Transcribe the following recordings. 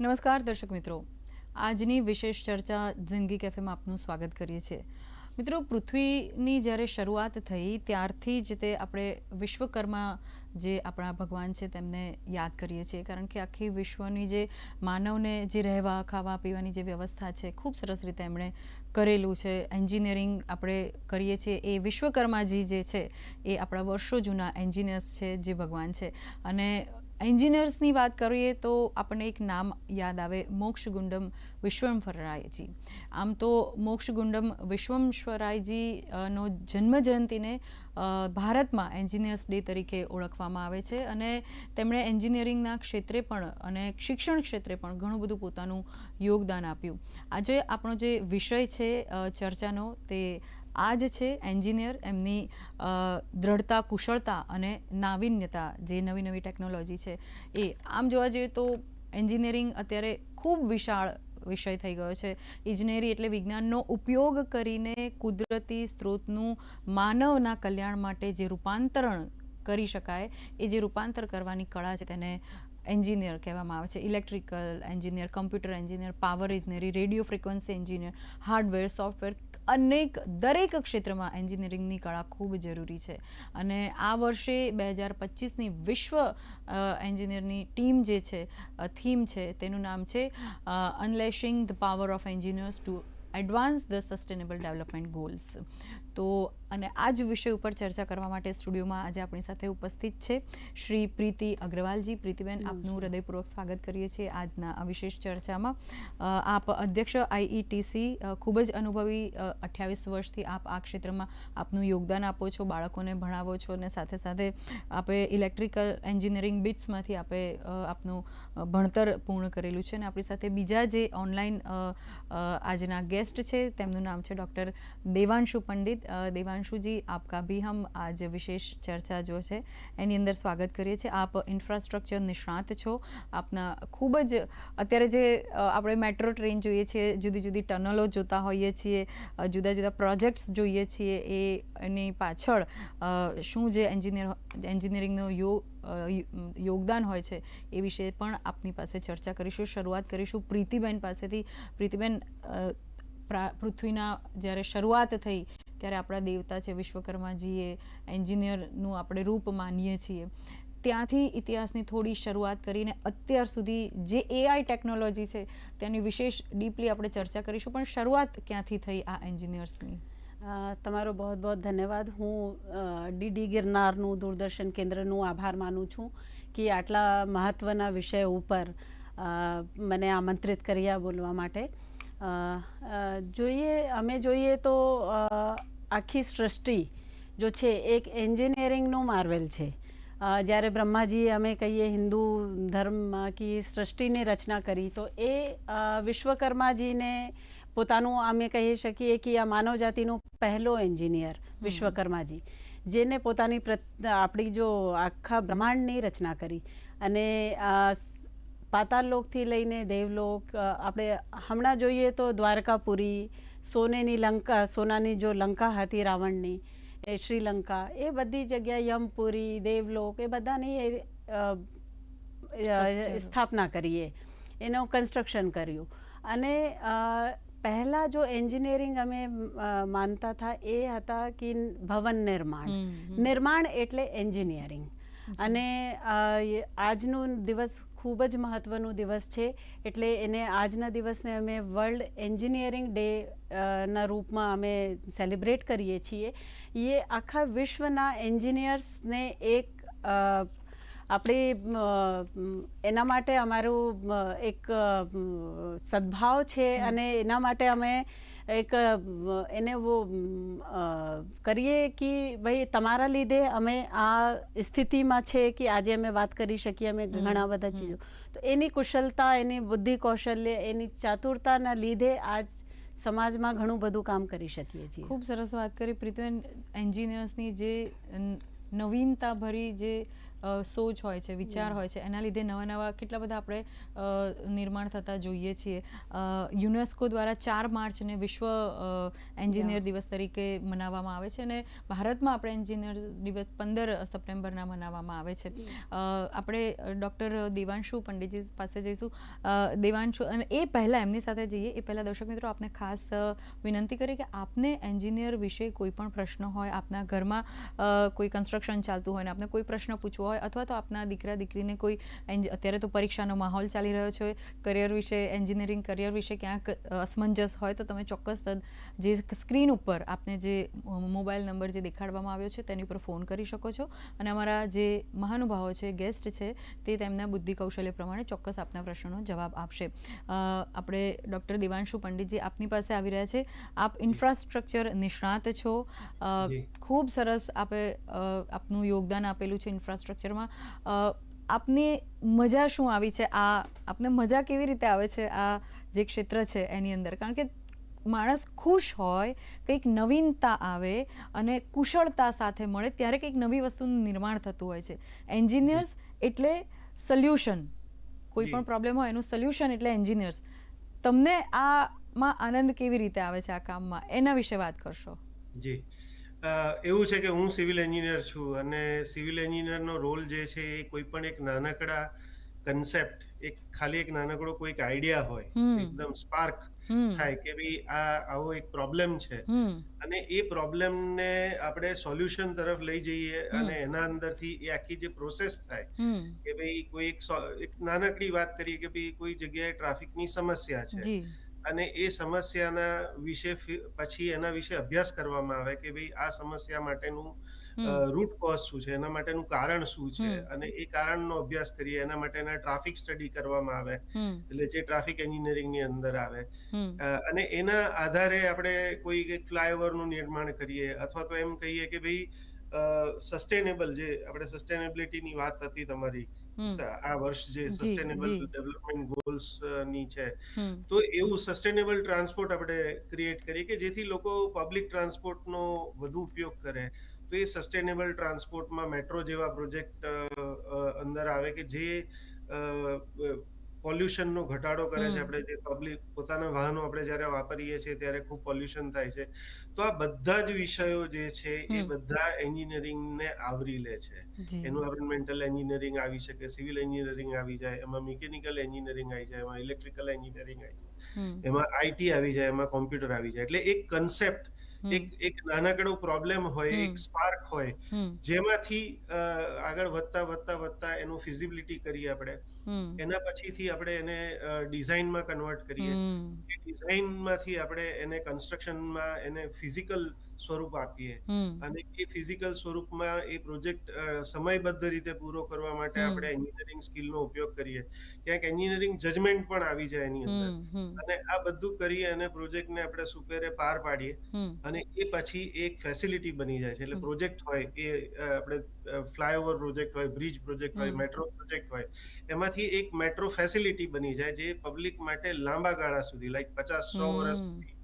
નમસ્કાર દર્શક મિત્રો. આજની વિશેષ ચર્ચા જિંદગી કેફેમાં આપનું સ્વાગત કરીએ છીએ. મિત્રો, પૃથ્વીની જ્યારે શરૂઆત થઈ, ત્યારથી જ તે આપણે વિશ્વકર્મા જે આપણા ભગવાન છે તેમને યાદ કરીએ છીએ. કારણ કે આખી વિશ્વની જે માનવને જે રહેવા, ખાવા, પીવાની જે વ્યવસ્થા છે, ખૂબ સરસ રીતે એમણે કરેલું છે. એન્જિનિયરિંગ આપણે કરીએ છીએ. એ વિશ્વકર્માજી જે છે, એ આપણા વર્ષો જૂના એન્જિનિયર્સ છે, જે ભગવાન છે. અને એન્જિનિયર્સની વાત કરીએ તો આપણને એક નામ યાદ આવે, મોક્ષગુંડમ વિશ્વમફરાયજી આમ તો મોક્ષગુંડમ વિશ્વમશ્વરાયજી નો જન્મ જયંતિને ભારતમાં એન્જિનિયર્સ ડે તરીકે ઓળખવામાં આવે છે અને તેમણે એન્જિનિયરિંગના ક્ષેત્રે પણ અને શિક્ષણ ક્ષેત્રે પણ ઘણું બધું પોતાનું યોગદાન આપ્યું. આજે આપણો જે વિષય છે ચર્ચાનો તે આ જ છે એન્જિનિયર, એમની દ્રઢતા, કુશળતા અને નાવીન્યતા જે નવી નવી ટેકનોલોજી છે એ. આમ જોવા જઈએ તો એન્જિનિયરિંગ અત્યારે ખૂબ વિશાળ વિષય થઈ ગયો છે. ઇજનેરી એટલે વિજ્ઞાનનો ઉપયોગ કરીને કુદરતી સ્ત્રોતનું માનવના કલ્યાણ માટે જે રૂપાંતરણ કરી શકાય, એ જે રૂપાંતર કરવાની કળા છે તેને એન્જિનિયર કહેવામાં આવે છે, electrical engineer, computer engineer, power ઇજનેરી radio frequency engineer, hardware, software, અનેક દરેક ક્ષેત્રમાં એન્જિનિયરિંગની કળા ખૂબ જરૂરી છે. અને આ વર્ષે બે હજાર પચીસની વિશ્વ એન્જિનિયરની ટીમ જે છે થીમ છે, તેનું નામ છે unleashing the power of engineers to advance the sustainable development goals તો અને આ જ વિષય ઉપર ચર્ચા કરવા માટે સ્ટુડિયોમાં આજે આપણી સાથે ઉપસ્થિત છે શ્રી પ્રીતિ અગ્રવાલજી. પ્રીતિબેન આપનું હૃદયપૂર્વક સ્વાગત કરીએ છીએ આજના આ વિશેષ ચર્ચામાં. આપ અધ્યક્ષ આઈઈટીસી ખૂબ જ અનુભવી અઠ્યાવીસ વર્ષથી આપ આ ક્ષેત્રમાં આપનું યોગદાન આપો છો બાળકોને ભણાવો છો અને સાથે સાથે આપે ઇલેક્ટ્રિકલ એન્જિનિયરિંગ બિટ્સમાંથી આપે આપનું ભણતર પૂર્ણ કરેલું છે અને આપણી સાથે બીજા જે ઓનલાઈન આજના ગેસ્ટ છે તેમનું નામ છે ડૉક્ટર દેવાંશુ પંડિત. દેવાંશુજી, આપકા ભી હમ આજ વિશેષ ચર્ચા જો છે. એની અંદર સ્વાગત કરીએ છીએ. આપ ઇન્ફ્રાસ્ટ્રક્ચર નિષ્ણાત છો. આપના ખૂબ જ અત્યારે જે આપણે મેટ્રો ટ્રેન જોઈએ છીએ, જુદી જુદી ટનલો જોતા હોઈએ છીએ જુદા જુદા પ્રોજેક્ટ્સ જોઈએ છીએ એની પાછળ શું જે એન્જિનિયર એન્જિનિયરિંગનો યો યોગદાન હોય છે, એ વિશે પણ આપની પાસે ચર્ચા કરીશું, શરૂઆત કરીશું. પ્રીતિબેન પાસેથી. પ્રીતિબેન પૃથ્વીના જ્યારે શરૂઆત થઈ ત્યારે આપણા દેવતા છે વિશ્વકર્માજીએ એન્જિનિયરનું આપણે રૂપ માનીએ છીએ. ત્યાંથી ઇતિહાસની થોડી શરૂઆત કરીને અત્યાર સુધી જે એઆઈ ટેકનોલોજી છે, તેની વિશેષ ડીપલી આપણે ચર્ચા કરીશું. પણ શરૂઆત ક્યાંથી થઈ આ એન્જિનિયર્સની? તમારો બહુ બહુ ધન્યવાદ. હું ડીડી ગિરનારનું દૂરદર્શન કેન્દ્રનું આભાર માનું છું કે આટલા મહત્ત્વના વિષય ઉપર મને આમંત્રિત કર્યા બોલવા માટે. જોઈએ અમે જોઈએ તો આખી સૃષ્ટિ જો છે એક એન્જિનિયરિંગનું માર્વેલ છે. જ્યારે બ્રહ્માજી અમે કહીએ હિન્દુ ધર્મમાં કે સૃષ્ટિની રચના કરી તો એ વિશ્વકર્માજીને પોતાનું અમે કહી શકીએ કે આ માનવ જાતિનો પહેલો એન્જિનિયર વિશ્વકર્માજી જેને પોતાની આપણી જો આખા બ્રહ્માંડની રચના કરી. અને અ, સ- પાતાળ લોકથી લઈને દેવલોક આપણે હમણાં જોઈએ તો દ્વારકાપુરી સોનેની લંકા સોનાની જો લંકા હતી રાવણની એ શ્રીલંકા એ બધી જગ્યાએ યમપુરી દેવલોક એ બધાની. સ્થાપના કરીએ એનું કન્સ્ટ્રક્શન કર્યું અને પહેલાં જો એન્જિનિયરિંગ અમે માનતા હતા એ હતા કે ભવન નિર્માણ. નિર્માણ એટલે એન્જિનિયરિંગ અને આજનું દિવસ ખૂબ જ મહત્ત્વનો દિવસ છે. એટલે એને આજના દિવસને અમે વર્લ્ડ એન્જિનિયરિંગ ડે ના રૂપમાં અમે સેલિબ્રેટ કરીએ છીએ. એ આખા વિશ્વના એન્જિનિયર્સને એક આપણી એના માટે અમારું એક સદભાવ છે અને એના માટે અમે એક એને વો કરીએ કે ભાઈ તમારા લીધે અમે આ સ્થિતિમાં છે કે આજે અમે વાત કરી શકીએ અમે ઘણા બધા ચીજો. તો એની કુશળતા એની બુદ્ધિ કૌશલ્ય એની ચાતુરતાના લીધે આજ સમાજમાં ઘણું બધું કામ કરી શકીએ છીએ. ખૂબ સરસ વાત કરી. પ્રીતિબેન એન્જિનિયર્સની જે નવીનતા ભરી જે સોચ હોય છે વિચાર હોય છે. એના લીધે નવા નવા કેટલા બધા આપણે નિર્માણ થતા જોઈએ છીએ. યુનેસ્કો દ્વારા ચાર માર્ચને વિશ્વ એન્જિનિયર દિવસ તરીકે મનાવવામાં આવે છે અને ભારતમાં આપણે એન્જિનિયર દિવસ પંદર સપ્ટેમ્બરના મનાવવામાં આવે છે. આપણે ડૉક્ટર દેવાંશુ પંડિતજી પાસે જઈશું. દેવાંશુ અને એ પહેલાં એમની સાથે જઈએ. એ પહેલાં દર્શક મિત્રો આપને ખાસ વિનંતી કરી કે આપને એન્જિનિયર વિશે કોઈ પણ પ્રશ્ન હોય આપના ઘરમાં કોઈ કન્સ્ટ્રક્શન ચાલતું હોય ને આપને કોઈ પ્રશ્ન પૂછવો હોય અથવા તો આપના દીકરા દીકરીને કોઈ અત્યારે તો પરીક્ષાનો માહોલ ચાલી રહ્યો છે કરિયર વિશે એન્જિનિયરિંગ કરિયર વિશે ક્યાંક અસમંજસ હોય તો તમે ચોક્કસ જે સ્ક્રીન ઉપર આપને જે મોબાઈલ નંબર જે દેખાડવામાં આવ્યો છે તેની ઉપર ફોન કરી શકો છો. અને અમારા જે મહાનુભાવો છે ગેસ્ટ છે તે તેમના બુદ્ધિ કૌશલ્ય પ્રમાણે ચોક્કસ આપના પ્રશ્નોનો જવાબ આપશે. આપણે ડૉક્ટર દેવાંશુ પંડિતજી આપની પાસે આવી રહ્યા છે. આપ ઇન્ફ્રાસ્ટ્રક્ચર નિષ્ણાત છો. ખૂબ સરસ આપે આપનું યોગદાન આપેલું છે ઇન્ફ્રાસ્ટ્રક્ચરમાં અ, આપને મજા શું આવી છે? આ આપને મજા કેવી રીતે આવે છે? આ જે ક્ષેત્ર છે એની અંદર. કારણ કે માણસ ખુશ હોય કંઈક નવીનતા આવે અને કુશળતા સાથે મળે ત્યારે કંઈક નવી વસ્તુનું નિર્માણ થતું હોય છે. એન્જિનિયર્સ એટલે સોલ્યુશન. કોઈ પણ પ્રોબ્લેમ હોય એનું સોલ્યુશન એટલે એન્જિનિયર્સ. તમને આમાં આનંદ કેવી રીતે આવે છે આ કામમાં? એના વિશે વાત કરશો. જી. અ, એવું છે કે હું સિવિલ એન્જિનિયર છું અને સિવિલ એન્જિનિયરનો રોલ જે છે એ કોઈ પણ એક નાનકડા કન્સેપ્ટ એક ખાલી એક નાનકડો કોઈક આઈડિયા હોય હમ. એકદમ સ્પાર્ક હમ. થાય કે ભાઈ આ આવો એક પ્રોબ્લેમ છે. હમ. અને એ પ્રોબ્લેમને આપણે સોલ્યુશન તરફ લઈ જઈએ હમ. અને એના અંદરથી એ આખી જે પ્રોસેસ થાય હમ. કે ભાઈ કોઈ એક સો- એક નાનકડી વાત કરીએ કે ભાઈ કોઈ જગ્યાએ ટ્રાફિકની સમસ્યા છે. જી. અને એ સમસ્યાના વિશે પછી એના વિશે અભ્યાસ કરવામાં આવે કે ભાઈ આ સમસ્યા માટેનું રૂટ કોઝ શું છે? એના માટેનું કારણ શું છે? અને એ કારણનો અભ્યાસ કરીએ એના માટેના ટ્રાફિક સ્ટડી કરવામાં આવે. એટલે જે ટ્રાફિક એન્જિનિયરિંગની અંદર આવે. અને એના આધારે આપણે કોઈ એક ફ્લાયઓવરનું નિર્માણ કરીએ અથવા તો એમ કહીએ કે ભાઈ સસ્ટેનેબલ જે આપણે સસ્ટેનેબિલિટીની વાત હતી તમારી આ વર્ષ જે સસ્ટેનેબલ ડેવલપમેન્ટ ગોલ્સની છે. તો એવું સસ્ટેનેબલ ટ્રાન્સપોર્ટ આપણે ક્રિએટ કરીએ કે જેથી લોકો પબ્લિક ટ્રાન્સપોર્ટનો વધુ ઉપયોગ કરે. તો એ સસ્ટેનેબલ ટ્રાન્સપોર્ટમાં મેટ્રો જેવા પ્રોજેક્ટ અંદર આવે કે જે પોલ્યુશનનો ઘટાડો કરે છે. આપણે જે પબ્લિક પોતાના વાહનો આપણે જ્યારે વાપરીએ છીએ ત્યારે ખૂબ પોલ્યુશન થાય છે. તો આ બધા જ વિષયો જે છે એ. બધા એન્જિનિયરિંગને આવરી લે છે. એન્વાયરમેન્ટલ એન્જિનિયરિંગ આવી શકે સિવિલ એન્જિનિયરિંગ આવી જાય એમાં મિકેનિકલ એન્જિનિયરિંગ આવી જાય એમાં ઇલેક્ટ્રિકલ એન્જિનિયરિંગ આવી જાય. એમાં આઈટી આવી જાય એમાં કોમ્પ્યુટર આવી જાય. એટલે એક કન્સેપ્ટ એક એક નાનકડો પ્રોબ્લેમ હોય એક સ્પાર્ક હોય જેમાંથી આગળ વધતા વધતા વધતા એનું ફિઝિબિલિટી કરીએ આપણે. એના પછીથી આપણે એને ડિઝાઇનમાં કન્વર્ટ કરીએ. એ ડિઝાઇનમાંથી આપણે એને કન્સ્ટ્રક્શનમાં એને ફિઝિકલ સ્વરૂપ આપીએ. અને એ ફિઝિકલ સ્વરૂપમાં એ પ્રોજેક્ટ સમયબદ્ધ રીતે પૂરો કરવા માટે આપણે એન્જિનિયરિંગ સ્કિલનો ઉપયોગ કરીએ. ક્યાંક એન્જિનિયરિંગ જજમેન્ટ પણ આવી જાય એની અંદર. અને આ બધું કરીએ અને પ્રોજેક્ટને આપણે સુપેરે પાર પાડીએ. અને એ પછી એક ફેસિલિટી બની જાય છે. એટલે પ્રોજેક્ટ હોય એ આપણે ફ્લાયઓવર પ્રોજેક્ટ હોય બ્રિજ પ્રોજેક્ટ હોય મેટ્રો પ્રોજેક્ટ હોય એમાંથી એક મેટ્રો ફેસિલિટી બની જાય જે પબ્લિક માટે લાંબા ગાળા સુધી લાઈક પચાસ સો વર્ષ સુધી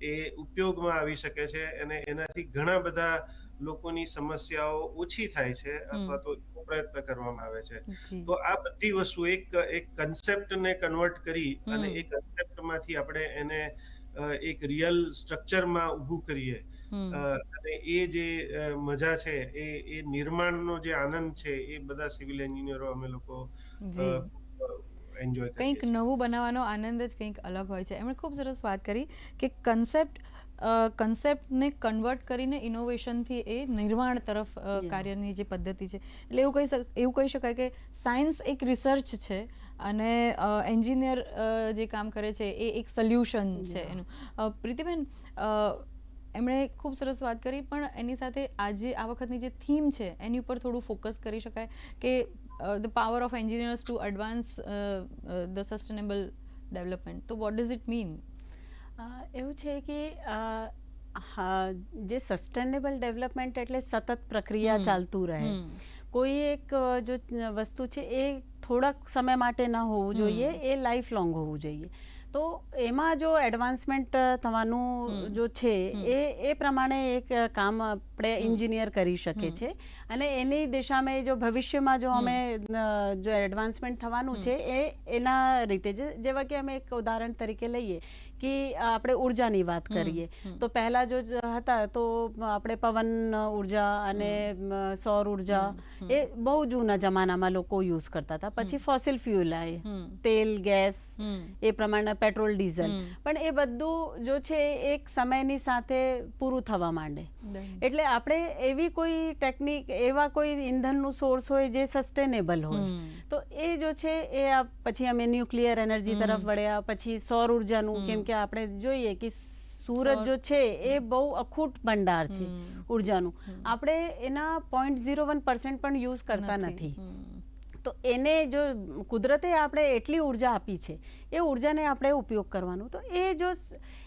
એ ઉપયોગમાં આવી શકે છે અને એનાથી ઘણા બધા લોકોની સમસ્યાઓ ઓછી થાય છે અથવા તો પ્રયત્ન કરવામાં આવે છે. તો આ બધી વસ્તુ એક એક કન્સેપ્ટને કન્વર્ટ કરી અને. એ કન્સેપ્ટમાંથી આપણે એને એક રિયલ સ્ટ્રક્ચરમાં ઊભું કરીએ. અને એ જે મજા છે એ એ નિર્માણનો જે આનંદ છે એ બધા સિવિલ એન્જિનિયરો અમે લોકો એન્જોય કંઈક નવું બનાવવાનો આનંદ જ કંઈક અલગ હોય છે. એમણે ખૂબ સરસ વાત કરી કે કન્સેપ્ટ કન્સેપ્ટને કન્વર્ટ કરીને ઇનોવેશનથી એ નિર્માણ તરફ કાર્યની જે પદ્ધતિ છે. એટલે એવું કહી શક એવું કહી શકાય કે સાયન્સ એક રિસર્ચ છે અને એન્જિનિયર જે કામ કરે છે એ એક સોલ્યુશન છે એનું. પ્રીતિબેન અ, એમણે ખૂબ સરસ વાત કરી પણ એની સાથે આજે આ વખતની જે થીમ છે એની ઉપર થોડું ફોકસ કરી શકાય કે the power of engineers to advance the sustainable development તો what does it mean uh, એવું છે કે જે સસ્ટેનેબલ ડેવલપમેન્ટ એટલે સતત પ્રક્રિયા ચાલતું રહે. કોઈ એક જો વસ્તુ છે એ થોડાક સમય માટે ન હોવું જોઈએ એ લાઈફ લોંગ હોવું જોઈએ. તો એમાં જો એડવાન્સમેન્ટ થવાનું જો છે એ એ પ્રમાણે એક કામ આપણે એન્જિનિયર કરી શકે. છે. અને એની દિશામાં જો ભવિષ્યમાં જો અમે જો એડવાન્સમેન્ટ થવાનું છે એ એના રીતે જે જેવા કે અમે એક ઉદાહરણ તરીકે લઈએ કે આપણે ઉર્જાની વાત કરીએ. તો પહેલા જો હતા તો આપણે પવન ઊર્જા અને સૌર ઊર્જા એ બહુ જૂના જમાનામાં લોકો યુઝ કરતા હતા. પછી ફોસિલ ફ્યુલ આવે તેલ ગેસ એ પ્રમાણે પેટ્રોલ ડીઝલ. પણ એ બધું જો છે એક સમયની સાથે પૂરું થવા માંડે. એટલે આપણે એવી કોઈ ટેકનિક એવા કોઈ ઇંધનનું સોર્સ હોય જે સસ્ટેનેબલ હોય. તો એ જો છે એ પછી અમે ન્યુક્લિયર એનર્જી તરફ વળ્યા પછી સૌર ઉર્જાનું. કેમ કે આપણે જોઈએ કે સુરત જો છે એ બહુ અખૂટ ભંડાર છે. ઉર્જાનું. આપણે એના પોઈન્ટ ઝીરો વન પર્સન્ટ પણ યુઝ કરતા નથી. તો એને જો કુદરતે આપણે એટલી ઊર્જા આપી છે એ ઉર્જાને આપણે ઉપયોગ કરવાનો. તો એ જો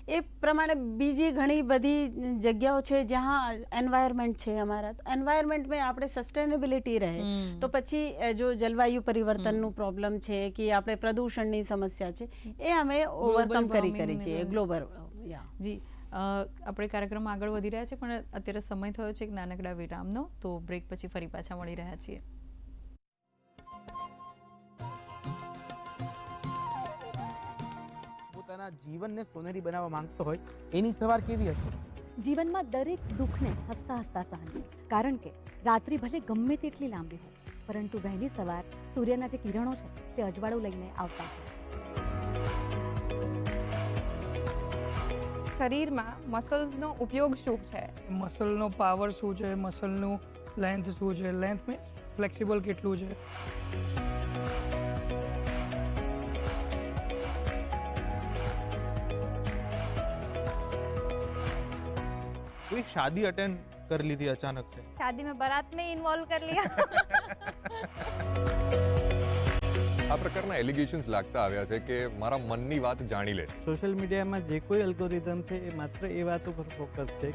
એ પ્રમાણે બીજી ઘણી બધી જગ્યાઓ છે જ્યાં એન્વાયરમેન્ટ છે અમારા. એન્વાયરમેન્ટમાં આપણે સસ્ટેનેબિલિટી રહે. તો પછી જો જલવાયુ પરિવર્તનનું પ્રોબ્લેમ છે કે આપણે પ્રદૂષણની સમસ્યા છે એ અમે ઓવરકમ કરી કરી છીએ છે ગ્લોબલ જી આપણે કાર્યક્રમમાં આગળ વધી રહ્યા છે પણ અત્યારે સમય થયો છે એક નાનકડા વિરામનો. તો બ્રેક પછી ફરી પાછા મળી રહ્યા છીએ. પોતાના જીવનને સોનેરી બનાવવા માંગતો હોય એની સવાર કેવી હશે? જીવનમાં દરેક દુઃખને હસતા હસતા સહન કારણ કે રાત્રિ ભલે ગમે તેટલી લાંબી હોય પરંતુ વહેલી સવાર સૂર્યના જે કિરણો છે તે અજવાળું લઈને આવતા હોય છે. શરીરમાં મસલ્સનો ઉપયોગ શું છે? મસલનો પાવર શું છે? મસલનું લેન્થ શું છે? લેન્થ મીન્સ ફ્લેક્સિબલ કેટલું છે? कोई शादी अटेंड कर ली थी अचानक से शादी में बारात में इन्वॉल्व कर लिया આ પ્રકારના એલિગેશન્સ લાગતા આવ્યા છે કે મારા મનની વાત જાણી લે સોશિયલ મીડિયામાં જે કોઈ અલ્ગોરિધમ છે એ માત્ર એ વાતો પર ફોકસ છે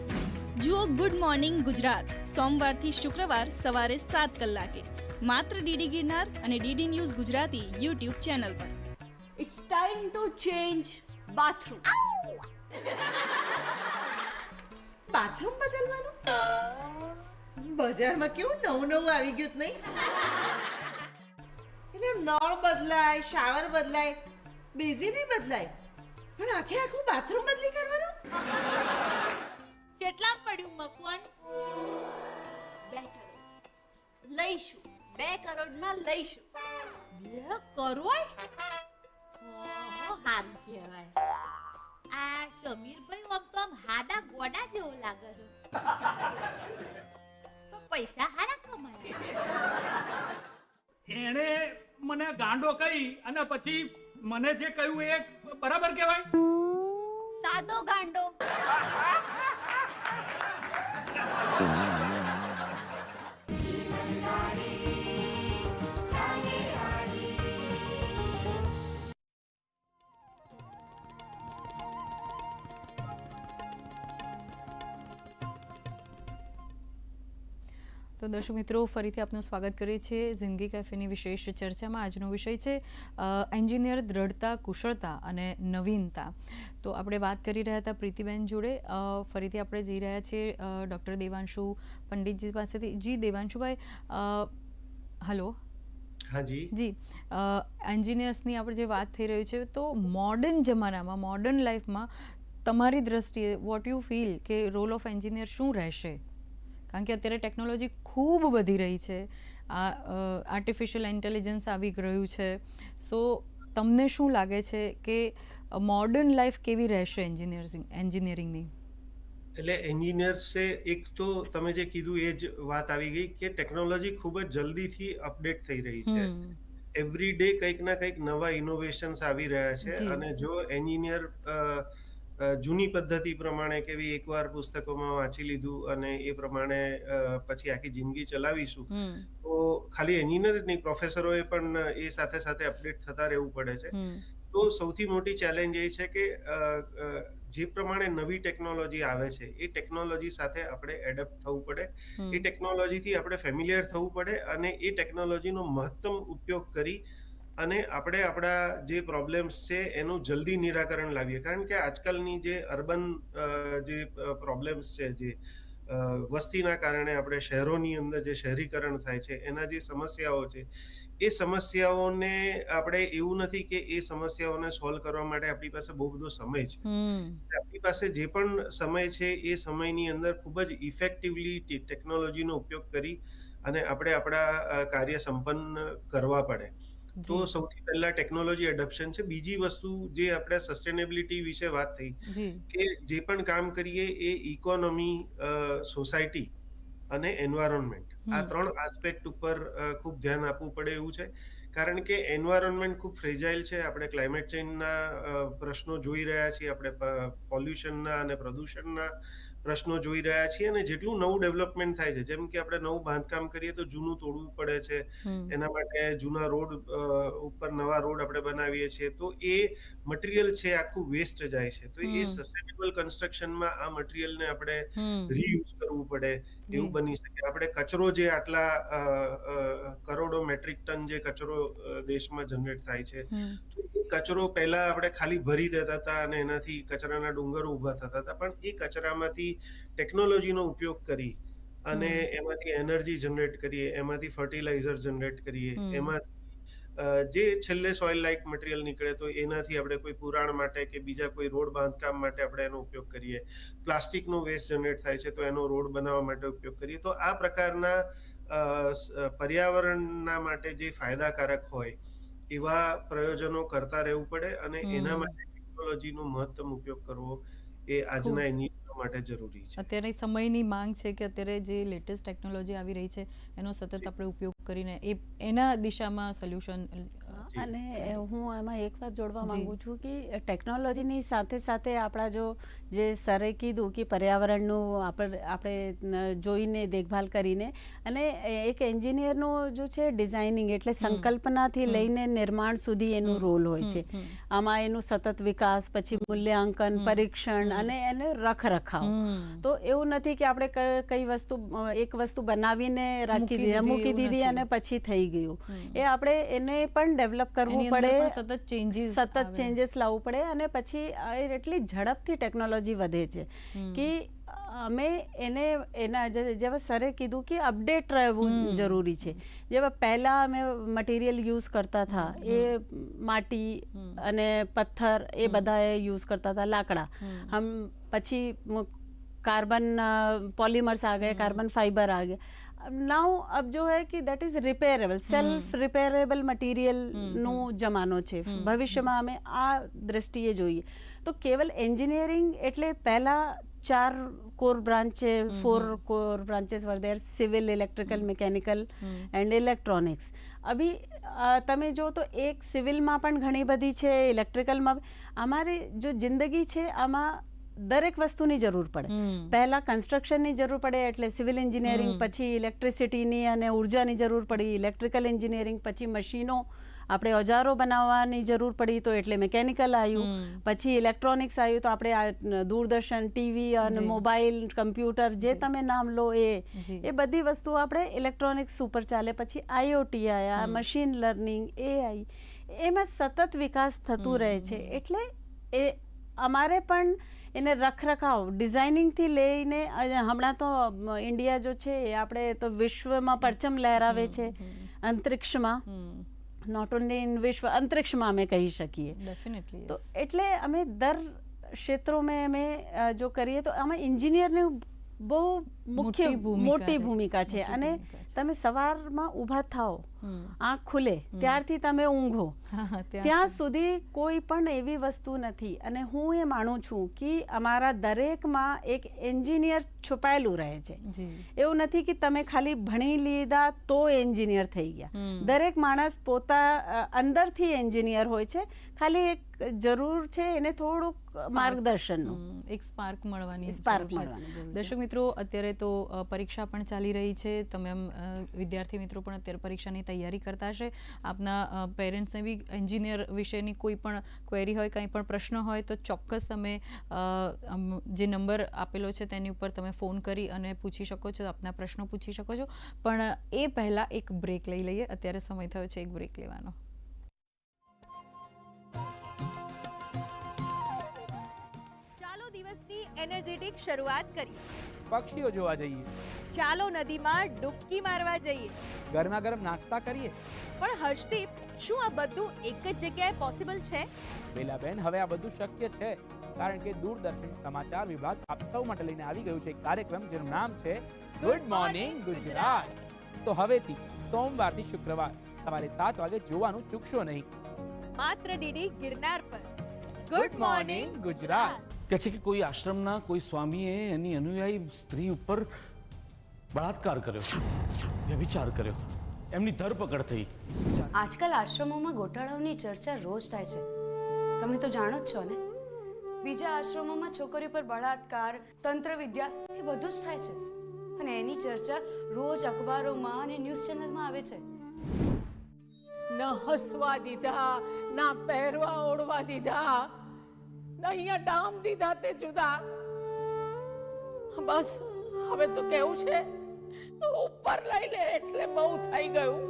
જુઓ ગુડ મોર્નિંગ ગુજરાત સોમવારથી શુક્રવાર સવારે સાત કલાકે માત્ર ડીડી ગિરનાર અને DD news Gujarati YouTube channel પર it's time to change bathroom bathroom બદલવાનું? બજારમાં કેવું નવું નવું આવી ગયું નહીં? એટલે નળ બદલાય શાવર બદલાય બેઝી નહીં બદલાય. પણ આખે આખું બાથરૂમ બદલી કરવાનું? કેટલા પડ્યું મકવાન બે કરોડ. લઈશું, બે કરોડમાં લઈશું. બે કરોડ? ઓહો કહેવાય. આ આમ હાડા જેવો લાગે છે. પૈસા હારા કમાયા. એણે મને ગાંડો કહી અને પછી મને જે કહ્યું એ બરાબર કહેવાય? સાદો ગાંડો. તો દર્શક મિત્રો ફરીથી આપનું સ્વાગત કરીએ છીએ જિંદગી કેફેની વિશેષ ચર્ચામાં. આજનો વિષય છે એન્જિનિયર દ્રઢતા કુશળતા અને નવીનતા. તો આપણે વાત કરી રહ્યા હતા પ્રીતિબેન જોડે. ફરીથી આપણે જઈ રહ્યા છીએ ડૉક્ટર દેવાંશુ પંડિતજી પાસેથી. જી દેવાંશુભાઈ હલો? હાજી જી. એન્જિનિયર્સની આપણે જે વાત થઈ રહી છે તો મોડર્ન જમાનામાં મોડર્ન લાઈફમાં તમારી દ્રષ્ટિએ વોટ યુ ફીલ કે રોલ ઓફ એન્જિનિયર શું રહેશે? કારણ કે અત્યારે ટેકનોલોજી ખૂબ વધી રહી છે. આ આર્ટિફિશિયલ ઇન્ટેલિજન્સ આવી રહ્યું છે. સો તમને શું લાગે છે કે મોડર્ન લાઈફ કેવી રહેશે એન્જિનિયરિંગ એન્જિનિયરિંગની એટલે એન્જિનિયર્સે એક તો તમે જે કીધું એ જ વાત આવી ગઈ કે ટેકનોલોજી ખૂબ જ જલ્દીથી અપડેટ થઈ રહી છે. એવરી ડે કંઈક ના કંઈક નવા ઇનોવેશન્સ આવી રહ્યા છે અને જો એન્જિનિયર જૂની પદ્ધતિ પ્રમાણે કેવી એકવાર પુસ્તકોમાં વાંચી લીધું અને એ પ્રમાણે પછી આખી જિંદગી ચલાવીશું તો ખાલી એન્જિનિયર જ નહીં પ્રોફેસરોએ પણ એ સાથે સાથે અપડેટ થતા રહેવું પડે છે. તો સૌથી મોટી ચેલેન્જ એ છે કે જે પ્રમાણે નવી ટેકનોલોજી આવે છે એ ટેકનોલોજી સાથે આપણે એડપ્ટ થવું પડે. એ ટેકનોલોજીથી આપણે ફેમિલિયર થવું પડે અને એ ટેકનોલોજીનો મહત્તમ ઉપયોગ કરી અને આપણે આપણા જે પ્રોબ્લેમ્સ છે એનું જલ્દી નિરાકરણ લાવીએ. કારણ કે આજકાલની જે અર્બન જે પ્રોબ્લેમ્સ છે જે વસ્તીના કારણે આપણે શહેરોની અંદર જે શહેરીકરણ થાય છે એના જે સમસ્યાઓ છે એ સમસ્યાઓને આપણે એવું નથી કે એ સમસ્યાઓને સોલ્વ કરવા માટે આપણી પાસે બહુ બધો સમય છે. આપણી પાસે જે પણ સમય છે એ સમયની અંદર ખૂબ જ ઇફેક્ટિવલી ટેકનોલોજીનો ઉપયોગ કરી અને આપણે આપણા કાર્ય સંપન્ન કરવા પડે. તો સૌથી પહેલા ટેકનોલોજી એડપ્શન છે. બીજી વસ્તુ જે આપણે સસ્ટેનેબિલિટી વિશે વાત થઈ કે જે પણ કામ કરીએ એ ઇકોનોમી સોસાયટી અને એન્વાયરમેન્ટ આ ત્રણ આસ્પેક્ટ ઉપર ખૂબ ધ્યાન આપવું પડે એવું છે. કારણ કે એન્વાયરમેન્ટ ખૂબ ફ્રેજાઇલ છે. આપણે ક્લાઇમેટ ચેન્જના પ્રશ્નો જોઈ રહ્યા છીએ. આપણે પોલ્યુશનના અને પ્રદૂષણના પ્રશ્નો જોઈ રહ્યા છીએ અને જેટલું નવું ડેવલપમેન્ટ થાય છે જેમ કે આપણે નવું બાંધકામ કરીએ તો જૂનું તોડવું પડે છે એના માટે જૂના રોડ ઉપર નવા રોડ આપણે બનાવીએ છીએ તો એ મટીરિયલ છે આખું વેસ્ટ જાય છે. તો એ. સસ્ટેનેબલ કન્સ્ટ્રક્શનમાં આ મટીરિયલને આપણે રીયુઝ કરવું પડે એવું બની શકે. આપણે કચરો જે આટલા કરોડો મેટ્રિક ટન જે કચરો દેશમાં જનરેટ થાય છે તો કચરો પહેલા આપણે ખાલી ભરી દેતા હતા અને એનાથી કચરાના ડુંગરો ઊભા થતા હતા. પણ એ કચરામાંથી ટેકનોલોજીનો ઉપયોગ કરી અને એમાંથી એનર્જી જનરેટ કરીએ એમાંથી ફર્ટિલાઇઝર જનરેટ કરીએ એમાંથી જે છેલ્લે સોઇલ લાઇક મટીરિયલ નીકળે તો એનાથી આપણે કોઈ પુરાણ માટે કે બીજા કોઈ રોડ બાંધકામ માટે આપણે એનો ઉપયોગ કરીએ. પ્લાસ્ટિકનો વેસ્ટ જનરેટ થાય છે તો એનો રોડ બનાવવા માટે ઉપયોગ કરીએ. તો આ પ્રકારના પર્યાવરણના માટે જે ફાયદાકારક હોય એવા પ્રયોજનો કરતા રહેવું પડે અને એના. માટે ટેકનોલોજીનો મહત્તમ ઉપયોગ કરવો એ આજના માટે જરૂરી છે અત્યારે સમયની માંગ છે કે અત્યારે જે લેટેસ્ટ ટેકનોલોજી આવી રહી છે એનો સતત આપણે ઉપયોગ કરીને એ એના દિશામાં સોલ્યુશન. અને હું એમાં એક વાત જોડવા. માંગુ છું કે ટેકનોલોજીની સાથે સાથે આપણા જો જે સરે કીધું કે પર્યાવરણનું આપણે આપણે જોઈને દેખભાલ કરીને અને એક એન્જિનિયરનું જો છે ડિઝાઇનિંગ એટલે સંકલ્પનાથી. લઈને નિર્માણ સુધી એનું રોલ હોય છે. આમાં એનું સતત વિકાસ પછી મૂલ્યાંકન પરીક્ષણ અને એને રખરખાવ. તો એવું નથી કે આપણે કઈ વસ્તુ એક વસ્તુ બનાવીને રાખી દીધી મૂકી દીધી અને પછી થઈ ગયું. એ આપણે એને પણ ડેવલપ ડેવલપ કરવું પડે સતત ચેન્જીસ સતત ચેન્જીસ લાવવું પડે અને પછી એટલી ઝડપથી ટેકનોલોજી વધે છે કે અમે એને એના જેવા સરે કીધું કે અપડેટ રહેવું જરૂરી છે. જેવા પહેલાં અમે મટીરિયલ યુઝ કરતા હતા એ માટી અને પથ્થર એ બધા યુઝ કરતા હતા લાકડા. હમ. પછી કાર્બન પોલિમર્સ આ ગયા કાર્બન ફાઈબર આ ગયા. નાઉ અબ જો હે કે that is repairable self repairable મટીરિયલનો જમાનો છે ભવિષ્યમાં અમે આ દ્રષ્ટિએ જોઈએ તો કેવલ એન્જિનિયરિંગ એટલે પહેલાં ચાર core બ્રાન્ચે four core branches were there civil electrical mechanical and electronics અભી તમે જો તો એક સિવિલમાં પણ ઘણી બધી છે ઇલેક્ટ્રિકલમાં અમારી જો જિંદગી છે આમાં દરેક વસ્તુની જરૂર પડે. પહેલા કન્સ્ટ્રક્શનની જરૂર પડે એટલે સિવિલ એન્જિનિયરિંગ પછી ઇલેક્ટ્રિસિટીની અને ઉર્જાની જરૂર પડી. ઇલેક્ટ્રિકલ એન્જિનિયરિંગ પછી મશીનો આપણે ઓજારો બનાવવાની જરૂર પડી તો એટલે મિકેનિકલ આવ્યું. પછી ઇલેક્ટ્રોનિક્સ આવ્યું તો આપણે આ દૂરદર્શન ટીવી અને મોબાઈલ કમ્પ્યુટર જે તમે નામ લો એ. એ બધી વસ્તુઓ આપણે ઇલેક્ટ્રોનિક્સ ઉપર ચાલે. પછી આઈઓટી આવ્યા મશીન લર્નિંગ એઆઈ એમાં સતત વિકાસ થતું રહે છે. એટલે એ અમારે પણ એને રખરખાવ ડિઝાઇનિંગથી લઈને હમણાં તો ઇન્ડિયા જો છે એ આપણે તો વિશ્વમાં પરચમ લહેરાવે છે. અંતરિક્ષમાં. નોટ ઓનલી ઇન વિશ્વ અંતરિક્ષમાં અમે કહી શકીએ. ડેફિનેટલી તો એટલે અમે દર ક્ષેત્રો મેં અમે જો કરીએ તો આમાં ઇન્જિનિયરને બહુ મુખ્ય મોટી ભૂમિકા છે. અને તમે સવારમાં ઊભા થાઓ આંખ ખુલે ત્યારથી તમે ઊંઘો. ત્યાં સુધી. કોઈ પણ એવી વસ્તુ નથી. અને હું એ માનું છું કે અમારા દરેકમાં એક એન્જિનિયર છુપાયેલું રહે છે. એવું નથી કે તમે ખાલી ભણી લીધા તો એન્જિનિયર થઈ ગયા. દરેક માણસ પોતા અંદરથી એન્જિનિયર હોય છે. ખાલી એક જરૂર છે એને થોડુંક માર્ગદર્શનનું. એક સ્પાર્ક મળવાની સ્પાર્ક મળવાની દર્શક મિત્રો અત્યારે તો પરીક્ષા પણ ચાલી રહી છે. તમે એમ વિદ્યાર્થી મિત્રો પણ અત્યારે પરીક્ષાની તૈયારી કરતા હશે. આપના પેરેન્ટ્સને બી એન્જિનિયર વિશેની કોઈ પણ ક્વેરી હોય, કંઈ પણ પ્રશ્ન હોય, તો ચોક્કસ તમે જે નંબર આપેલો છે તેની ઉપર તમે ફોન કરી અને પૂછી શકો છો, આપના પ્રશ્નો પૂછી શકો છો. પણ, એ પહેલાં એક બ્રેક લઈ લઈએ. અત્યારે સમય થયો છે એક બ્રેક લેવાનો. એનર્જેટિક શરૂઆત કરીએ. પક્ષીઓ જોવા જઈએ. ચાલો નદીમાં ડૂબકી મારવા જઈએ. ગરમા ગરમ નાસ્તા કરીએ. પણ હર્ષદીપ શું આ બધું એક જ જગ્યાએ પોસિબલ છે? બેલાબેન હવે આ બધું શક્ય છે. કારણ કે દૂરદર્શન સમાચાર વિભાગ આપ સૌ માટે લઈને આવી ગયું છે. એક કાર્યક્રમ જેનું નામ છે ગુડ મોર્નિંગ ગુજરાત તો હવેથી સોમવારથી શુક્રવાર સવારે સાત વાગે જોવાનું ચૂકશો નહીં. માત્ર ડીડી ગિરનાર પર. ગુડ મોર્નિંગ ગુજરાત કહે છે કે કોઈ આશ્રમના કોઈ સ્વામીએ એની અનુયાયી સ્ત્રી ઉપર બળાત્કાર કર્યો વ્યભિચાર કર્યો. એમની ધરપકડ થઈ. આજકાલ આશ્રમોમાં ગોટાળાઓની ચર્ચા રોજ થાય છે. તમે તો જાણો જ છો ને? બીજા આશ્રમોમાં છોકરીઓ પર બળાત્કાર તંત્ર વિદ્યા એ બધું જ થાય છે. અને એની ચર્ચા રોજ અખબારોમાં અને ન્યૂઝ ચેનલમાં આવે છે. ન હસવા દીધા ના પહેરવા ઓળવા દીધા. અહીંયા ડામ દીધા તે જુદા. બસ, હવે તો કેવું છે? ઉપર લઈ લે, એટલે બહુ થઈ ગયું.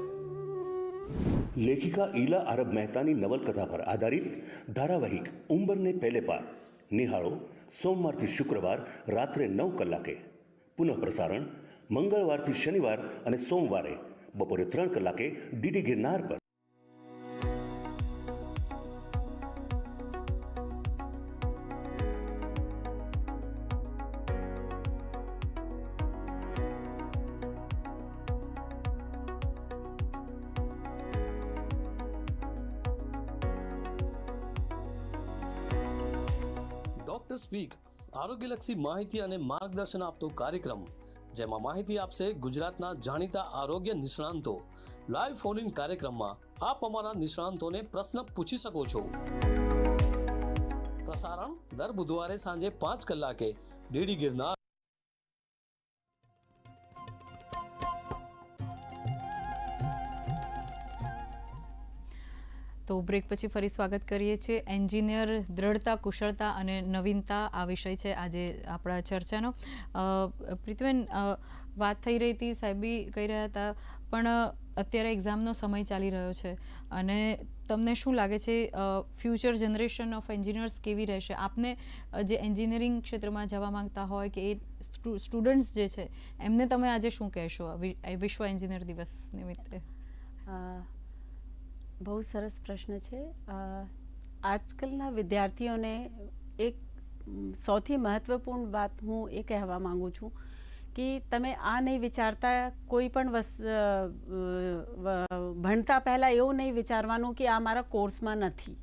લેખિકા ઈલા આરબ મહેતાની નવલકથા પર આધારિત ધારાવાહિક ઉંબરને પહેલે પાર, નિહાળો, સોમવારથી શુક્રવાર રાત્રે નવ કલાકે. પુનઃ પ્રસારણ, મંગળવારથી શનિવાર અને સોમવારે બપોરે ત્રણ કલાકે ડીડી ગિરનાર પર. આરોગ્યલક્ષી માહિતી અને માર્ગદર્શન આપતો કાર્યક્રમ, જેમાં માહિતી આપશે ગુજરાતના જાણીતા આરોગ્ય નિષ્ણાંતો. લાઈવ ફોન ઇન કાર્યક્રમમાં આપ અમારા નિષ્ણાંતોને પ્રશ્ન પૂછી શકો છો. પ્રસારણ દર બુધવારે સાંજે પાંચ કલાકે. ડીડી ગિરનાર તો બ્રેક પછી ફરી સ્વાગત કરીએ છીએ. એન્જિનિયર દ્રઢતા, કુશળતા અને નવીનતા આ વિષય છે આજે આપણા ચર્ચાનો. પ્રીતિબેન વાત થઈ રહી હતી, સાહેબી કહી રહ્યા હતા, પણ અત્યારે એક્ઝામનો સમય ચાલી રહ્યો છે. અને તમને શું લાગે છે ફ્યુચર જનરેશન ઓફ એન્જિનિયર્સ કેવી રહેશે? આપને જે એન્જિનિયરિંગ ક્ષેત્રમાં જવા માંગતા હોય કે એ સ્ટુડન્ટ્સ જે છે, એમને તમે આજે શું કહેશો? વિશ્વ એન્જિનિયર દિવસ નિમિત્તે? બહુ સરસ પ્રશ્ન છે. આજકાલના વિદ્યાર્થીઓને એક સૌથી મહત્ત્વપૂર્ણ વાત હું એ કહેવા માંગુ છું કે તમે આ નહીં વિચારતા કોઈ પણ ભણતા પહેલાં એવું નહીં વિચારવાનું કે આ મારા કોર્સમાં નથી.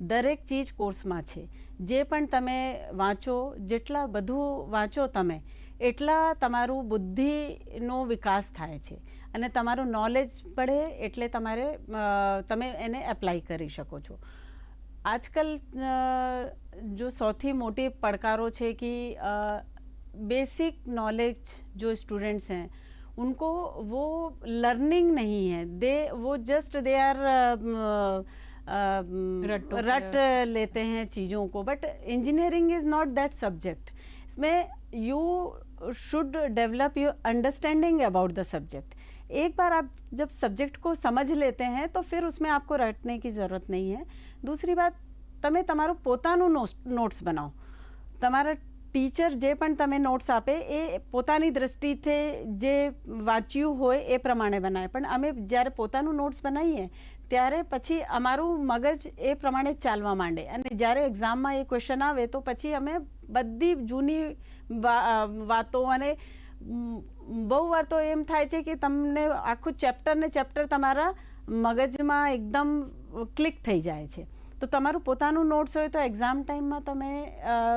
દરેક ચીજ કોર્સમાં છે. જે પણ તમે વાંચો જેટલા બધું વાંચો તમે એટલા તમારું બુદ્ધિનો વિકાસ થાય છે અને તમારું નોલેજ પડે એટલે તમારે અ, તમે એને એપ્લાય કરી શકો છો आजकल अ, जो सौथी मोटी પડકારો છે કે बेसिक नॉलेज जो स्टूडेंट्स हैं उनको वो लर्निंग नहीं है दे वो जस्ट दे आर रट्टों पे- रट लेते हैं चीज़ों को but engineering is not that subject इसमें you should develop your understanding about the subject एक बार आप जब सब्जेक्ट को समझ लेते हैं તો ફિર उसमें आपको रटने की ज़रूरत नहीं है दूसरी बात તમે તમારું પોતાનું નોટ્સ બનાવો તમારા ટીચર જે પણ તમે નોટ્સ આપે એ પોતાની દ્રષ્ટિથી જે વાંચ્યું હોય એ પ્રમાણે બનાવે પણ અમે જ્યારે પોતાનું નોટ્સ બનાવીએ ત્યારે પછી અમારું મગજ એ પ્રમાણે ચાલવા માંડે અને જ્યારે એક્ઝામમાં એ ક્વેશ્ચન આવે તો પછી અમે બધી જૂની વા- વાતો અને બહુ વાર તો એમ થાય છે કે તમને આખું ચેપ્ટર ને ચેપ્ટર તમારા મગજમાં એકદમ ક્લિક થઈ જાય છે. તો તમારું પોતાનું નોટ્સ હોય તો એક્ઝામ ટાઈમમાં તમે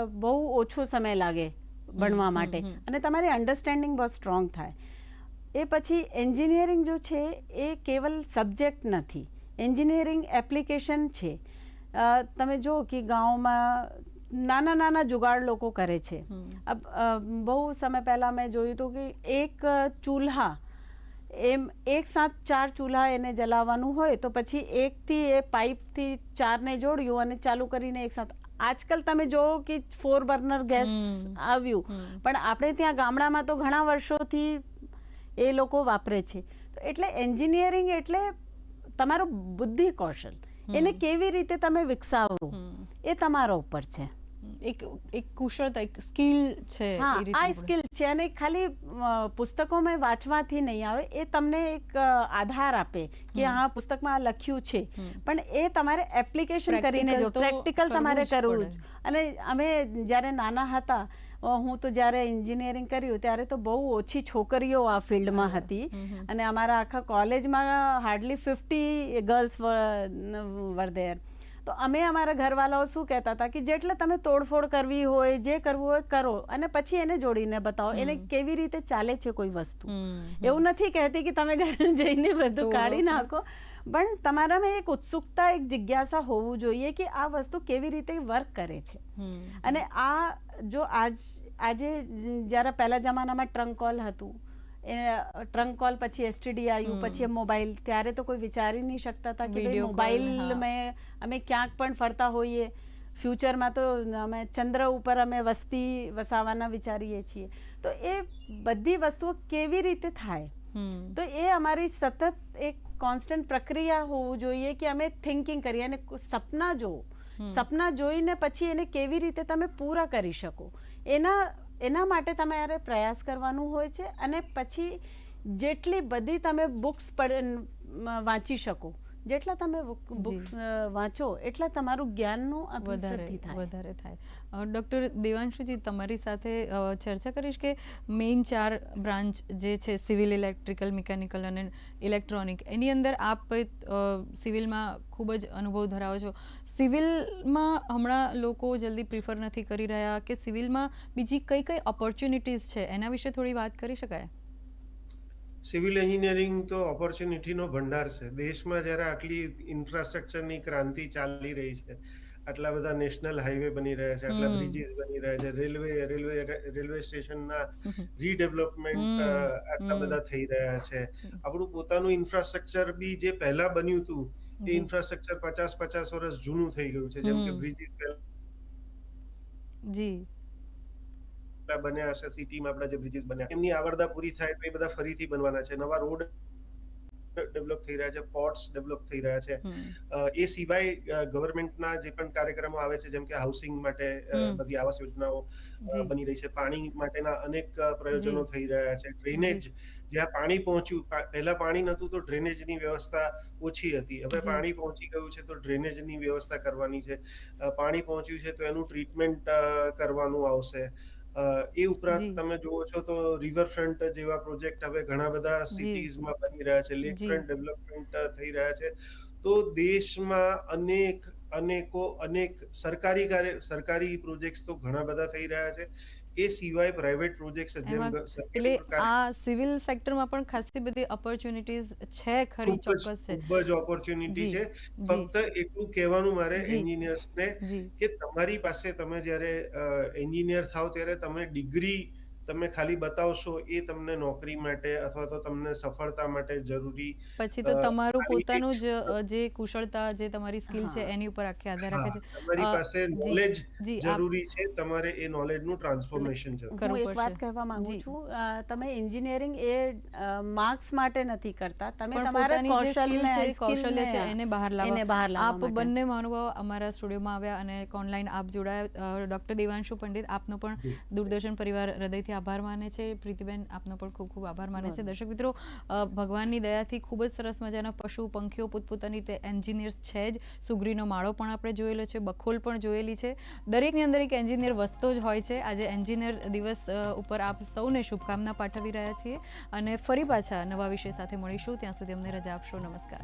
બહુ ઓછો સમય લાગે ભણવા માટે. અને તમારી અન્ડરસ્ટેન્ડિંગ બહુ સ્ટ્રોંગ થાય. એ પછી એન્જિનિયરિંગ જો છે એ કેવલ સબ્જેક્ટ નથી. એન્જિનિયરિંગ એપ્લિકેશન છે. તમે જુઓ કે ગામમાં નાના નાના જુગાડ લોકો કરે છે. અબ બહુ સમય પહેલાં મેં જોયું હતું કે એક ચૂલ્હા એમ એક સાથ ચાર ચૂલ્હા એને જલાવવાનું હોય તો પછી એકથી એ પાઇપથી ચારને જોડ્યું અને ચાલુ કરીને એક સાથ. આજકાલ તમે જોવો કે ફોર બર્નર ગેસ આવ્યું. પણ આપણે ત્યાં ગામડામાં તો ઘણા વર્ષોથી એ લોકો વાપરે છે. તો એટલે એન્જિનિયરિંગ એટલે તમારું બુદ્ધિ કૌશલ. એને કેવી રીતે તમે વિકસાવો એ તમારા ઉપર છે. એક એક કુશળતા એક સ્કિલ છે આ સ્કિલ છે અને ખાલી પુસ્તકોમાં વાંચવાથી નહીં આવે એ તમને એક આધાર આપે કે આ હા પુસ્તકમાં આ લખ્યું છે. પણ એ તમારે એપ્લિકેશન કરીને જો પ્રેક્ટિકલ તમારે કરવું અને અમે જ્યારે નાના હતા હું તો જ્યારે એન્જિનિયરિંગ કર્યું ત્યારે તો બહુ ઓછી છોકરીઓ આ ફિલ્ડમાં હતી. અને અમારા આખા કોલેજમાં hardly fifty girls were there તો અમે અમારા ઘરવાળાઓ શું કહેતા હતા કે જેટલે તમે તોડફોડ કરવી હોય જે કરવું હોય કરો અને પછી એને જોડીને બતાવો. એને કેવી રીતે ચાલે છે કોઈ વસ્તુ. એવું નથી કહેતી કે તમે ઘરે જઈને બધું કાઢી નાખો. પણ તમારામાં એક ઉત્સુકતા એક જિજ્ઞાસા હોવું જોઈએ કે આ વસ્તુ કેવી રીતે વર્ક કરે છે. અને આ જો આજ આજે જ્યારે પહેલા જમાનામાં ટ્રંક કોલ હતું એ ટ્રંક કોલ પછી એસટીડી આવ્યું પછી મોબાઈલ ત્યારે તો કોઈ વિચારી નહીં શકતા હતા કે મોબાઈલ મેં અમે ક્યાંક પણ ફરતા હોઈએ. ફ્યુચરમાં તો અમે ચંદ્ર ઉપર અમે વસ્તી વસાવાના વિચારીએ છીએ. તો એ બધી વસ્તુઓ કેવી રીતે થાય? તો એ અમારી સતત એક કોન્સ્ટન્ટ પ્રક્રિયા હોવું જોઈએ કે અમે થિંકિંગ કરીએ અને સપના જોવો. સપના જોઈને પછી એને કેવી રીતે તમે પૂરા કરી શકો? એના એના માટે તમારે પ્રયાસ કરવાનું હોય છે અને પછી જેટલી બધી તમે બુક્સ વાંચી શકો. જેટલા તમે બુક્સ વાંચો એટલા તમારું જ્ઞાનનું વધારે વધારે થાય. ડૉક્ટર દેવાંશુજી તમારી સાથે ચર્ચા કરીશ કે મેઇન ચાર બ્રાન્ચ જે છે સિવિલ ઇલેક્ટ્રિકલ મિકેનિકલ અને ઇલેક્ટ્રોનિક એની અંદર આપ સિવિલમાં ખૂબ જ અનુભવ ધરાવો છો. સિવિલમાં હમણાં લોકો જલ્દી પ્રિફર નથી કરી રહ્યા કે સિવિલમાં બીજી કઈ કઈ ઓપોર્ચ્યુનિટીઝ છે? એના વિશે થોડી વાત કરી શકાય? સિવિલ એન્જિનિયરિંગ તો ઓપોર્ચ્યુનિટીનો ભંડાર છે. દેશમાં જ્યારે આટલી ઇન્ફ્રાસ્ટ્રક્ચરની ક્રાંતિ ચાલી રહી છે આટલા બધા નેશનલ હાઈવે બની રહ્યા છે આટલા. બ્રિજીસ બની રહ્યા છે રેલવે રેલવે રેલવે સ્ટેશનના રીડેવલપમેન્ટ આટલા બધા થઈ રહ્યા છે. આપણું પોતાનું ઇન્ફ્રાસ્ટ્રક્ચર બી જે પહેલા બન્યું હતું એ ઇન્ફ્રાસ્ટ્રક્ચર પચાસ પચાસ વર્ષ જૂનું થઈ ગયું છે. જેમ કે. બ્રિજીસ જી. પહેલા બન્યા હશે સિટીમાં આપણા જે બ્રિજીસ બન્યા એમની આવરદા પૂરી થાય તો એ બધા ફરીથી બનવાના છે. નવા રોડ ડેવલપ થઈ રહ્યા છે પોર્ટ્સ ડેવલપ થઈ રહ્યા છે. એ સિવાય ગવર્મેન્ટના જે પણ કાર્યક્રમો આવે છે જેમ કે હાઉસિંગ માટે બધી આવાસ યોજનાઓ બની રહી છે. પાણી માટેના અનેક પ્રયોજનો થઈ રહ્યા છે. ડ્રેનેજ જ્યાં પાણી પહોંચ્યું પહેલા પાણી નહોતું તો ડ્રેનેજની વ્યવસ્થા ઓછી હતી. હવે પાણી પહોંચી ગયું છે તો ડ્રેનેજની વ્યવસ્થા કરવાની છે. પાણી પહોંચ્યું છે તો એનું ટ્રીટમેન્ટ કરવાનું આવશે. અ, એ ઉપરાંત જી. તમે જુઓ છો તો રિવરફ્રન્ટ જેવા પ્રોજેક્ટ હવે ઘણા બધા જી. સિટીઝમાં બની રહ્યા છે જી. ફ્રન્ટ ડેવલપમેન્ટ થઈ રહ્યા છે તો દેશમાં અનેક અનેકો અનેક સરકારી કાર્ય સરકારી પ્રોજેક્ટ્સ તો ઘણા બધા થઈ રહ્યા છે એ સિવાય પ્રાઇવેટ પ્રોજેક્ટ્સ જેમ એટલે આ સિવિલ સેક્ટરમાં પણ ખાસી બધી ઓપોર્ચ્યુનિટીઝ છે ખરી ચોક્કસ છે ખૂબ જ ઓપોર્ચ્યુનિટી છે. ફક્ત એટલું કહેવાનું મારે. એન્જિનિયર્સને કે તમારી પાસે તમે જ્યારે એન્જિનિયર થાવ ત્યારે તમે ડિગ્રી તમે ખાલી બતાવશો એ તમને નોકરી માટે અથવા તો તમને સફળતા માટે જરૂરી પછી તો અ, તમારું પોતાનું એક- જ અ, જે કુશળતા જે તમારી સ્કિલ છે એની ઉપર આખે આધાર હા, રાખે છે તમારી અ, પાસે જી, નોલેજ જી, આપ- જરૂરી છે તમારે એ નોલેજનું ટ્રાન્સફોર્મેશન જરૂરી હું કરવું એક વાત પડશે. કહેવા માંગુ જી. છું અ, તમે એન્જિનિયરિંગ એ માર્ક્સ માટે નથી કરતા તમે પણ તમારા પોતાની જે સ્કિલ છે કૌશલ્ય છે એને બહાર લાવવા એને બહાર લાવવા આપ માટે. બંને મહાનુભાવો અમારા સ્ટુડિયોમાં આવ્યા અને ઓનલાઈન આપ જોડાયા ડોક્ટર દેવાંશુ પંડિત આપનો પણ દૂરદર્શન પરિવાર હૃદયથી આભાર માને છે. પ્રીતિબેન આપનો પણ ખૂબ ખૂબ આભાર માને છે. દર્શક મિત્રો ભગવાનની દયાથી ખૂબ જ સરસ મજાના પશુ પંખીઓ પોતપોતાની રીતે એન્જિનિયર્સ છે જ. સુગરીનો માળો પણ આપણે જોયેલો છે બખોલ પણ જોયેલી છે. દરેકની અંદર એક એન્જિનિયર વસતો જ હોય છે. આજે એન્જિનિયર દિવસ ઉપર આપ સૌને શુભકામના પાઠવી રહ્યા છીએ. અને ફરી પાછા નવા વિષય સાથે મળીશું. ત્યાં સુધી અમને રજા આપશો. નમસ્કાર.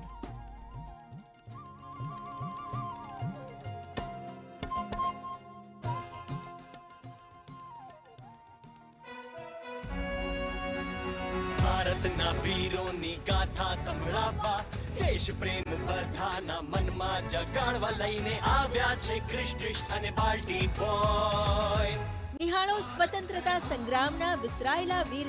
ભારતના વીરોની ગાથા સંભળાવવા, દેશ પ્રેમ બધાના મનમાં જગાડવા લઈને આવ્યા છે ક્રિશ અને બાલ્ટી બોય નિહાળો સ્વતંત્રતા સંગ્રામના વિસરાયેલા વીર